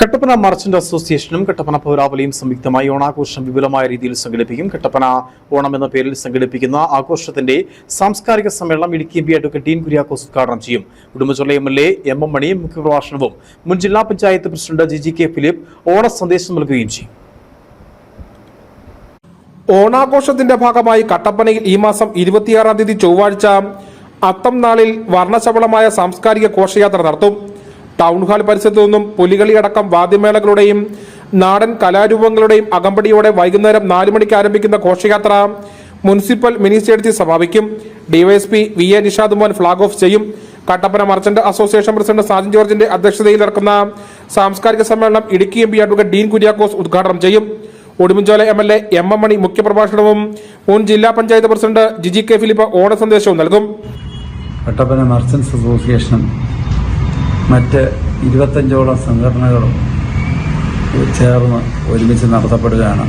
Kattappana merchant അസോസിയേഷനും കട്ടപ്പന പൗരാവലിയും സംയുക്തമായി ഓണാഘോഷം വിപുലമായ രീതിയിൽ സംഘടിപ്പിക്കും. കട്ടപ്പന ഓണം എന്ന പേരിൽ സംഘടിപ്പിക്കുന്ന ആഘോഷത്തിന്റെ സാംസ്കാരിക സമ്മേളനം ഇടുക്കി പി അഡ്വക്കേറ്റ് ഡീൻ കുര്യാക്കോസ് ഉദ്ഘാടനം ചെയ്യും. Udumbanchola M L A M M Mani മുഖ്യപ്രഭാഷണവും മുൻ ജില്ലാ panchayat president G G K Philip ഓണ സന്ദേശം നൽകുകയും ചെയ്യും. ഓണാഘോഷത്തിന്റെ ഭാഗമായി കട്ടപ്പനയിൽ ഈ മാസം ഇരുപത്തിയാറാം തീയതി ചൊവ്വാഴ്ച അത്തം നാളിൽ വർണശബളമായ സാംസ്കാരിക ഘോഷയാത്ര നടത്തും. ടൗൺ ഹാൾ പരിസരത്തു നിന്നും പുലികളി അടക്കം വാദ്യമേളകളുടെയും നാടൻ കലാരൂപങ്ങളുടെയും അകമ്പടിയോടെ വൈകുന്നേരം നാലു മണിക്ക് ആരംഭിക്കുന്ന ഘോഷയാത്ര മുനിസിപ്പൽ മിനി സ്റ്റേഡിയത്തിൽ സമാപിക്കും. DYSP V A Nishad Mohan flag off ചെയ്യും. Kattappana merchant association president Sajan ജോർജിന്റെ അധ്യക്ഷതയിൽ നടക്കുന്ന സാംസ്കാരിക സമ്മേളനം Idukki M P advocate Dean Kuriakose ഉദ്ഘാടനം ചെയ്യും. Udumbanchola M L A M M Mani മുഖ്യപ്രഭാഷണവും മുൻ ജില്ലാ പഞ്ചായത്ത് പ്രസിഡന്റ് ജിജി കെ ഫിലിപ്പ് ഓണ സന്ദേശവും നൽകും. കട്ടപ്പന മർച്ചന്റ്സ് അസോസിയേഷനും മറ്റ് ഇരുപത്തഞ്ചോളം സംഘടനകളും ചേർന്ന് ഒരുമിച്ച് നടത്തപ്പെടുകയാണ്.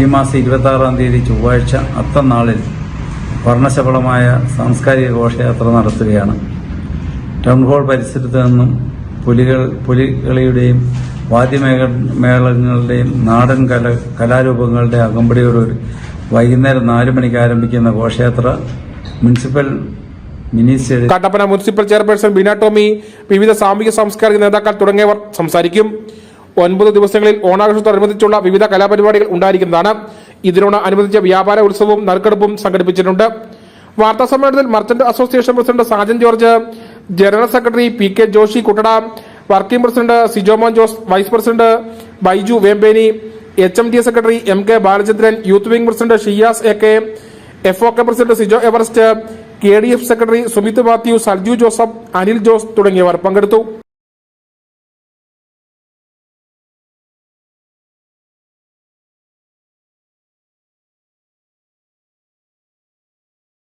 ഈ മാസം ഇരുപത്താറാം തീയതി ചൊവ്വാഴ്ച അത്തം നാളിൽ വർണശബളമായ സാംസ്കാരിക ഘോഷയാത്ര നടത്തുകയാണ്. ടൗൺ ഹാൾ പരിസരത്ത് നിന്നും പുലികൾ പുലികളിയുടെയും വാദ്യമേഖ മേളങ്ങളുടെയും നാടൻ കല കലാരൂപങ്ങളുടെ അകമ്പടിയോടൊരു വൈകുന്നേരം നാല് മണിക്ക് ആരംഭിക്കുന്ന ഘോഷയാത്ര municipal Kattappana municipal chairperson Bina Tomy വിവിധ സാമൂഹിക സാംസ്കാരിക നേതാക്കൾ തുടങ്ങിയവർ സംസാരിക്കും. ഒൻപത് ദിവസങ്ങളിൽ ഓണാഘോഷത്തോടനുബന്ധിച്ചുള്ള വിവിധ കലാപരിപാടികൾ ഉണ്ടായിരിക്കുന്നതാണ്. ഇതിനോട് അനുബന്ധിച്ച വ്യാപാര ഉത്സവവും നറുക്കെടുപ്പും സംഘടിപ്പിച്ചിട്ടുണ്ട്. വാർത്താ സമ്മേളനത്തിൽ merchant association president Sajan George general secretary P K Joshi കുട്ടട working president Sijomon Jose vice president Baiju Vempeny H M D secretary M K Balachandran youth wing president Shiyas A K F O K president Sijo Everest K D F secretary Sumith Mathew Salju Joseph Anil Jose തുടങ്ങിയവർ പങ്കെടുത്തു.